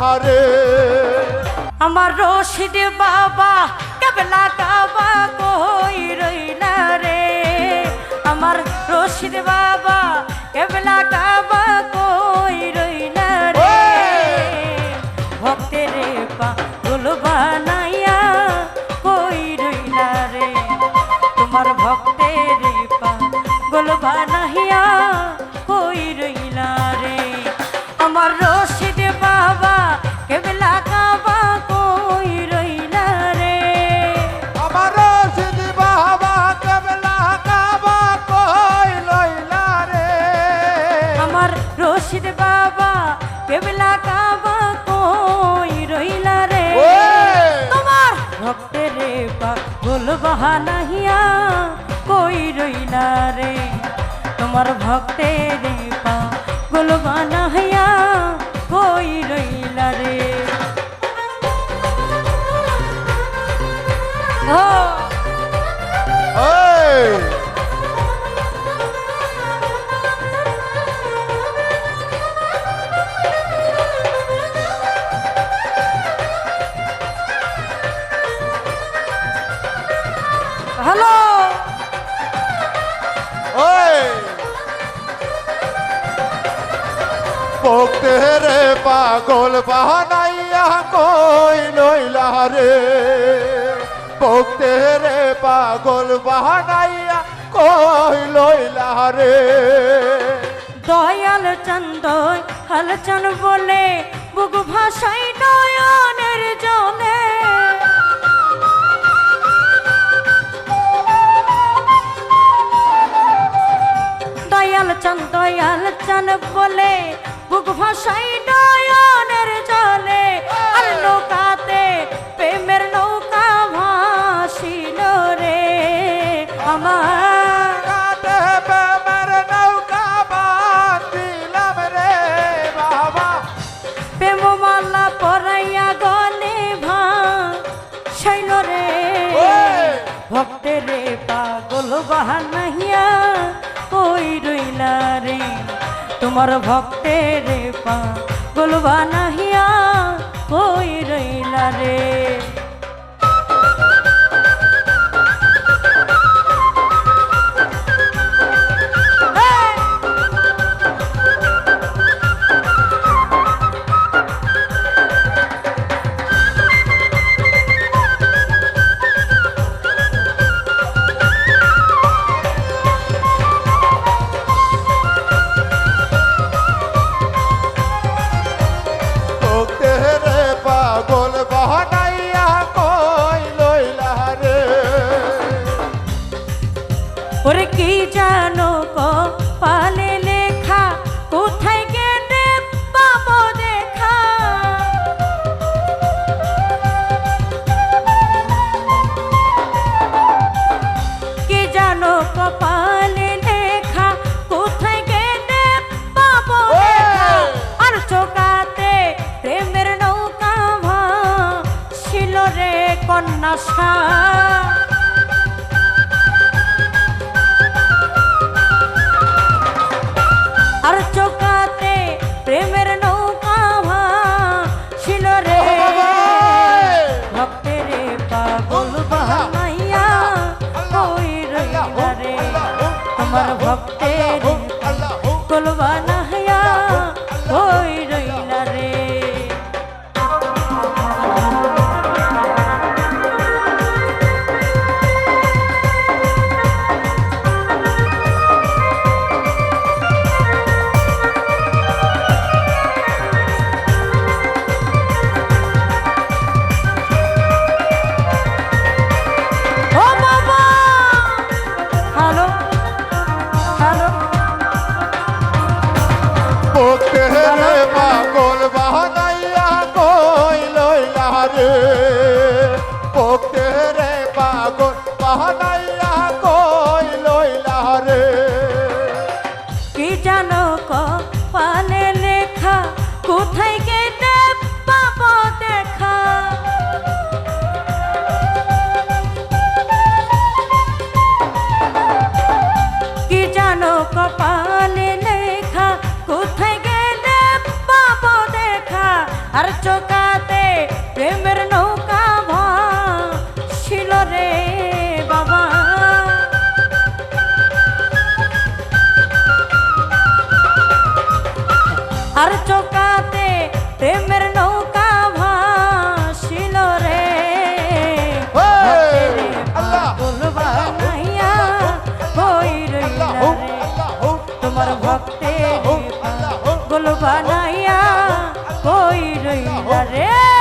বাহানাইয়া কই লইলা রে আমার রশিদ বাবা কেবলা কাবা কই রইলা রে? আমার রশিদ বাবা কেবলা কাবা কই রইলা রে? ভক্তের পা বানাইয়া কই রইলা রে? তোমার ভক্তের পা গুল বানাইয়া ভক্তের পাগল বাহানাহিয়া কই রইলা রে? তোমার ভক্তের পাগল বানাহিয়া কই পোক্তে রে পাগল বাহানাইয়া কই লইলা রে? পোক্তে রে পাগল বাহানাইয়া কই লইলা রে? দয়াল চন্দ হালচন বলে, বুক ভাষাই নয়নের জলে। দয়াল চন্দ দয়াল বলে বুক ভাষাই নয়নের জলে আর নৌকাতে প্রেমের নৌকা ভাসিল রে আমার পাগল বাহানাহিয়া কই রইলা রে? তোমার ভক্তের পা গোলবা নাহিয়া কই রইলা রে। সা আর চোকাতে প্রেমের নৌকা ছিল রে। ভক্তের পাগল বাহাইয়া কই রইলা রে? তোমার ভক্তের বাহানাইয়া কই লইলা কি জানো পালে লেখা? কোথায় গেলে পাবো দেখা? কপালে কোথায় আর চোকাতে প্রেমের আল্লাহু গোল বানাইয়া কই রইলা রে।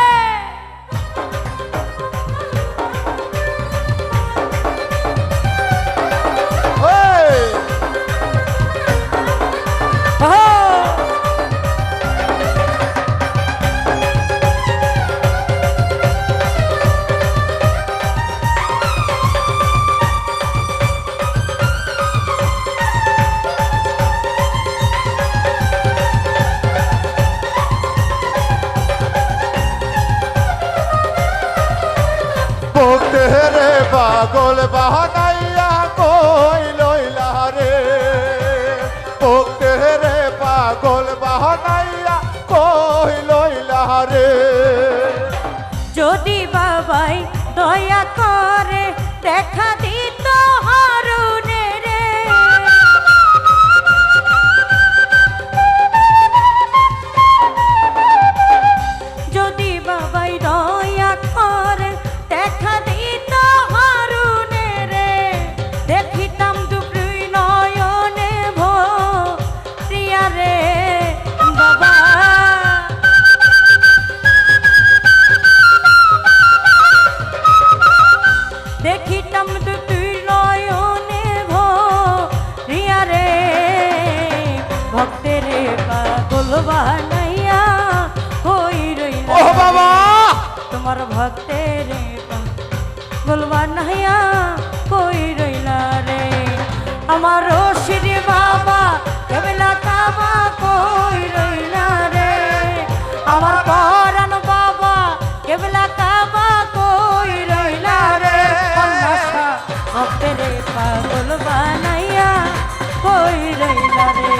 পাগল বাহানাইয়া পাগল বানাইয়া কই রইলা রে? আমার রশিদ বাবা কেবলা কাবা কই রইলা রে? আমার পরাণ বাবা কেবলা কাবা কই রইলা রে? ভক্তের পাগল বানাইয়া কই রইলা রে?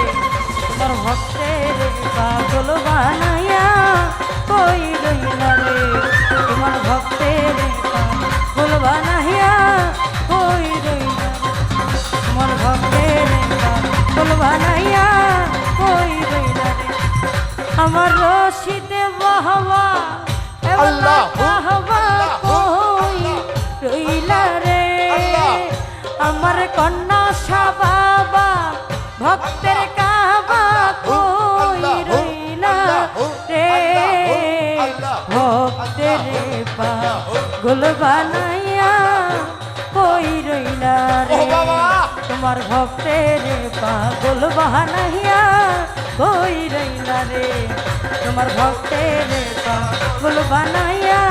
তোমার ভক্তের পাগল বানাইয়া আমার রশিদে বাহবা আল্লাহ, বাহবা কই রইলা রে? আমার কন্যা বাবা ভক্তের কাবা কই রইলা রে? ভক্তের পাগল বানাইয়া কই রইলা রে? তোমার ভক্তের পাগল বানাইয়া কই রইলা রে তোমার ভক্তের পাগল বানাইয়া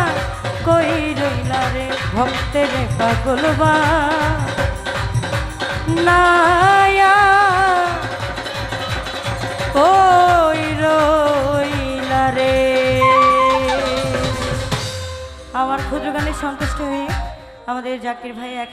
কই রইলা রে ভক্তের পাগল বানাইয়া কই রইলা রে আমার ক্ষুদ্র গানে সন্তুষ্ট হয়ে আমাদের জাকির ভাই এক